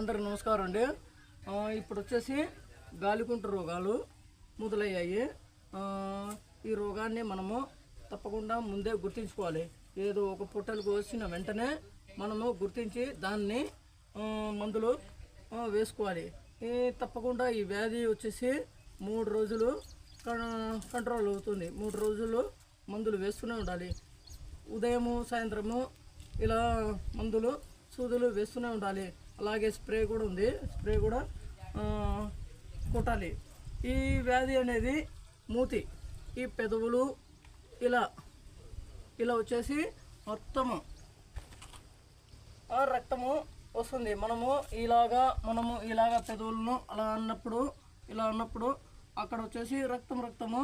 అందరికి నమస్కారం అండి. ఇప్పుడు వచ్చేసి గాలికుంట రోగాలు మొదలయ్యాయి. ఈ రోగాన్ని మనము తప్పకుండా ముందే గుర్తించుకోవాలి. ఏదో ఒక పుట్టలకు వచ్చిన వెంటనే మనము గుర్తించి దాన్ని మందులు వేసుకోవాలి. ఈ తప్పకుండా ఈ వ్యాధి వచ్చేసి మూడు రోజులు కంట్రోల్ అవుతుంది. మూడు రోజులు మందులు వేస్తూనే ఉండాలి. ఉదయము సాయంత్రము ఇలా మందులు సూదులు వేస్తూనే ఉండాలి. అలాగే స్ప్రే కూడా ఉంది. స్ప్రే కూడా కొట్టాలి. ఈ వ్యాధి అనేది మూతి ఈ పెదవులు ఇలా ఇలా వచ్చేసి మొత్తము ఆ రక్తము వస్తుంది. మనము ఇలాగా మనము ఇలాగా పెదవులను అలా అన్నప్పుడు ఇలా అన్నప్పుడు అక్కడ వచ్చేసి రక్తం రక్తము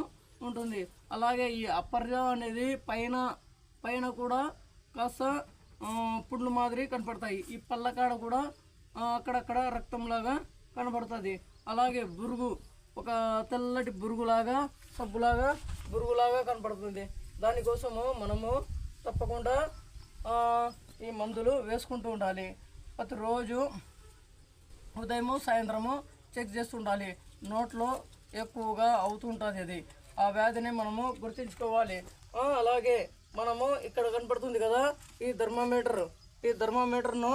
ఉంటుంది. అలాగే ఈ అప్పర్జా అనేది పైన పైన కూడా కాస్త పుండ్లు మాదిరి కనపడతాయి. ఈ పళ్ళకాడ కూడా అక్కడక్కడ రక్తంలాగా కనబడుతుంది. అలాగే బురుగు ఒక తెల్లటి బురుగులాగా సబ్బులాగా బురుగులాగా కనపడుతుంది దానికోసము మనము తప్పకుండా ఈ మందులు వేసుకుంటూ ఉండాలి. ప్రతిరోజు ఉదయము సాయంత్రము చెక్ చేస్తుండాలి నోట్లో ఎక్కువగా అవుతుంటుంది అది. ఆ వ్యాధిని మనము గుర్తించుకోవాలి. అలాగే మనము ఇక్కడ కనపడుతుంది కదా ఈ థర్మామీటర్. ఈ థర్మామీటర్ను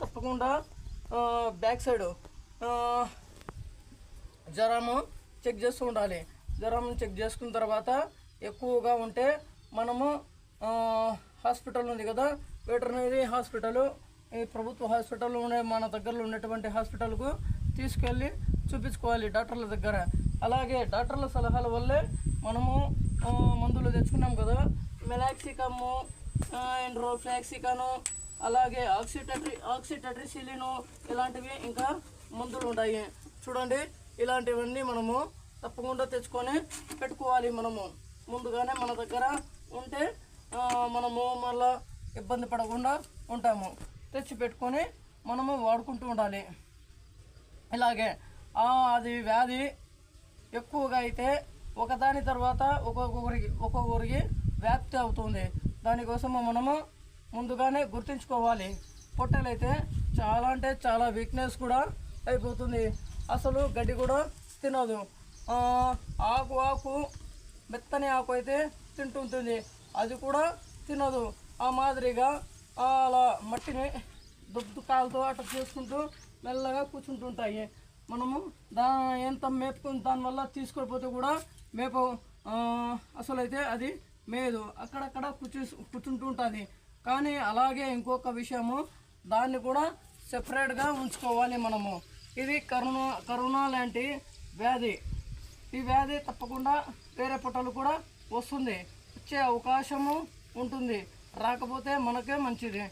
తప్పకుండా బ్యాక్ సైడ్. జ్వరము చెక్ చేస్తూ ఉండాలి. జ్వరం చెక్ చేసుకున్న తర్వాత ఎక్కువగా ఉంటే మనము హాస్పిటల్ ఉంది కదా వెటర్నరీ హాస్పిటల్. ఈ ప్రభుత్వ హాస్పిటల్ ఉండే మన దగ్గరలో ఉన్నటువంటి హాస్పిటల్కు తీసుకెళ్ళి చూపించుకోవాలి డాక్టర్ల దగ్గర. అలాగే డాక్టర్ల సలహాల వల్లే మనము మందులు తెచ్చుకున్నాం కదా మెలాక్సికము ఎండ్రోఫ్లాక్సికాను అలాగే ఆక్సిటటరీ ఆక్సిటట్రిసిలిను ఇలాంటివి ఇంకా మందులు ఉంటాయి చూడండి ఇలాంటివన్నీ మనము తప్పకుండా తెచ్చుకొని పెట్టుకోవాలి మనము. ముందుగానే మన దగ్గర ఉంటే మనము మళ్ళా ఇబ్బంది పడకుండా ఉంటాము. తెచ్చి పెట్టుకొని మనము వాడుకుంటూ ఉండాలి. ఇలాగే ఆ, అది వ్యాధి ఎక్కువగా అయితే ఒకదాని తర్వాత ఒక్కొక్కరికి ఒక్కొక్కరికి వ్యాప్తి అవుతుంది. దానికోసము మనము ముందుగానే గుర్తుంచుకోవాలి. పొట్టెలైతే చాలా అంటే చాలా వీక్నెస్ కూడా అయిపోతుంది. అసలు గడ్డి కూడా తినదు. ఆకు ఆకు మెత్తని ఆకు అయితే తింటుంటుంది. అది కూడా తినదు. ఆ మాదిరిగా అలా మట్టిని దుబ్బు కాలుతో అట్లా చేసుకుంటూ మెల్లగా కూర్చుంటుంటాయి. మనము దా ఎంత మేపుకుని దానివల్ల తీసుకొని కూడా మేప అసలైతే అది మేదు. అక్కడక్కడ కూర్చు కూర్చుంటూ ఉంటుంది కానీ అలాగే ఇంకొక విషయము దాన్ని కూడా సెపరేట్గా ఉంచుకోవాలి మనము. ఇది కరోనా కరోనా లాంటి వ్యాధి. ఈ వ్యాధి తప్పకుండా వేరే పుట్టలు కూడా వస్తుంది. వచ్చే అవకాశము ఉంటుంది. రాకపోతే మనకే మంచిది.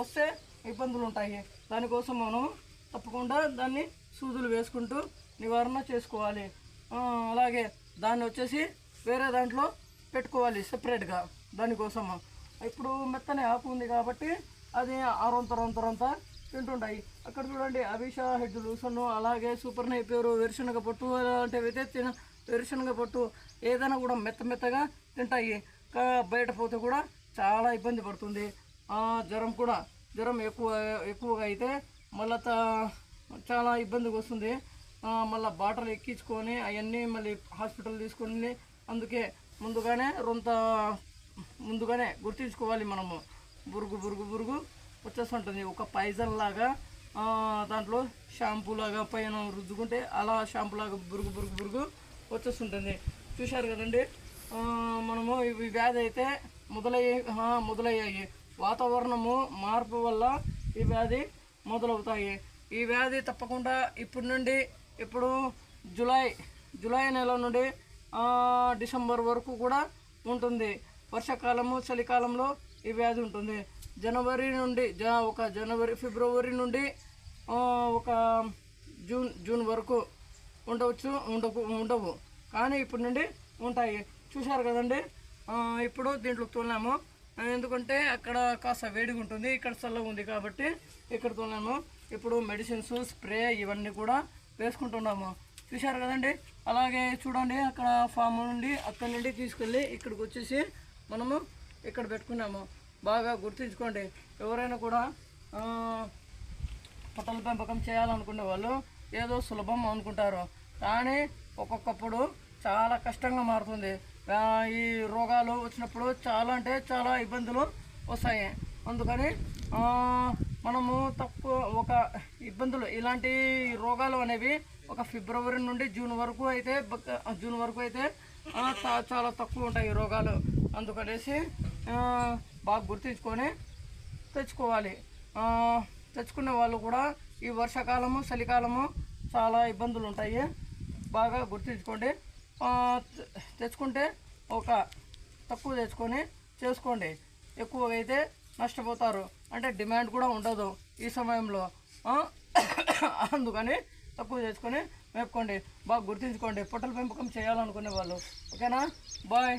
వస్తే ఇబ్బందులు ఉంటాయి. దానికోసం మనం తప్పకుండా దాన్ని సూదులు వేసుకుంటూ నివారణ చేసుకోవాలి. అలాగే దాన్ని వచ్చేసి వేరే దాంట్లో పెట్టుకోవాలి సెపరేట్గా దానికోసము. ఇప్పుడు మెత్తని ఆకు ఉంది కాబట్టి అది అరొంత రొంత రొంత తింటుంటాయి అక్కడ చూడండి అభిషా హెడ్ లూసన్ అలాగే సూపర్ నైపేరు వేరుశనగ పొట్టు అంటే తిన వేరుశనగ పొట్టు ఏదైనా కూడా మెత్త మెత్తగా తింటాయి. బయట పోతే కూడా చాలా ఇబ్బంది పడుతుంది. జ్వరం కూడా జ్వరం ఎక్కువ ఎక్కువగా అయితే మళ్ళీ చాలా ఇబ్బందిగా వస్తుంది. మళ్ళీ బాటలు ఎక్కించుకొని అవన్నీ మళ్ళీ హాస్పిటల్ తీసుకొని అందుకే ముందుగానే రొంత ముందుగానే గుర్తించుకోవాలి మనము. బురుగు బురుగు బురుగు వచ్చేస్తుంటుంది. ఒక పైజన్ లాగా దాంట్లో షాంపూ లాగా పైన రుద్దుకుంటే అలా షాంపూ లాగా బురుగు బురుగు బురుగు వచ్చేస్తుంటుంది. చూశారు కదండి? మనము ఇవి వ్యాధి అయితే మొదలయ్యే మొదలయ్యాయి. వాతావరణము మార్పు వల్ల ఈ వ్యాధి మొదలవుతాయి. ఈ వ్యాధి తప్పకుండా ఇప్పటి నుండి ఇప్పుడు జూలై జూలై నెల నుండి డిసెంబర్ వరకు కూడా ఉంటుంది. వర్షాకాలము చలికాలంలో ఈ వ్యాధి ఉంటుంది. జనవరి నుండి జ ఒక జనవరి ఫిబ్రవరి నుండి ఒక జూన్ జూన్ వరకు ఉండవచ్చు ఉండకు ఉండవు. కానీ ఇప్పటి నుండి ఉంటాయి. చూశారు కదండి? ఇప్పుడు దీంట్లో తోలాము ఎందుకంటే అక్కడ కాస్త వేడిగా ఉంటుంది ఇక్కడ చల్లగా ఉంది కాబట్టి ఇక్కడ తోలాము ఇప్పుడు మెడిసిన్స్ స్ప్రే ఇవన్నీ కూడా వేసుకుంటున్నాము. చూశారు కదండి? అలాగే చూడండి అక్కడ ఫామ్ నుండి అక్కడ నుండి తీసుకెళ్ళి ఇక్కడికి వచ్చేసి మనము ఇక్కడ పెట్టుకున్నాము. బాగా గుర్తుంచుకోండి. ఎవరైనా కూడా పొట్టల పెంపకం చేయాలనుకునే వాళ్ళు ఏదో సులభం అనుకుంటారు. కానీ ఒక్కొక్కప్పుడు చాలా కష్టంగా మారుతుంది. ఈ రోగాలు వచ్చినప్పుడు చాలా అంటే చాలా ఇబ్బందులు వస్తాయి. అందుకని మనము తక్కువ ఒక ఇబ్బందులు ఇలాంటి రోగాలు అనేవి ఒక ఫిబ్రవరి నుండి జూన్ వరకు అయితే జూన్ వరకు అయితే చాలా తక్కువ ఉంటాయి రోగాలు. అందుకనేసి బాగా గుర్తించుకొని తెచ్చుకోవాలి. తెచ్చుకునే వాళ్ళు కూడా ఈ వర్షాకాలము చలికాలము చాలా ఇబ్బందులు ఉంటాయి. బాగా గుర్తించుకోండి. తెచ్చుకుంటే ఒక తక్కువ తెచ్చుకొని చేసుకోండి. ఎక్కువగా అయితే నష్టపోతారు. అంటే డిమాండ్ కూడా ఉండదు ఈ సమయంలో. అందుకని తక్కువ తెచ్చుకొని మేపుకోండి. బాగా గుర్తించుకోండి. పొట్టల పెంపకం చేయాలనుకునే వాళ్ళు. ఓకేనా? బాయ్.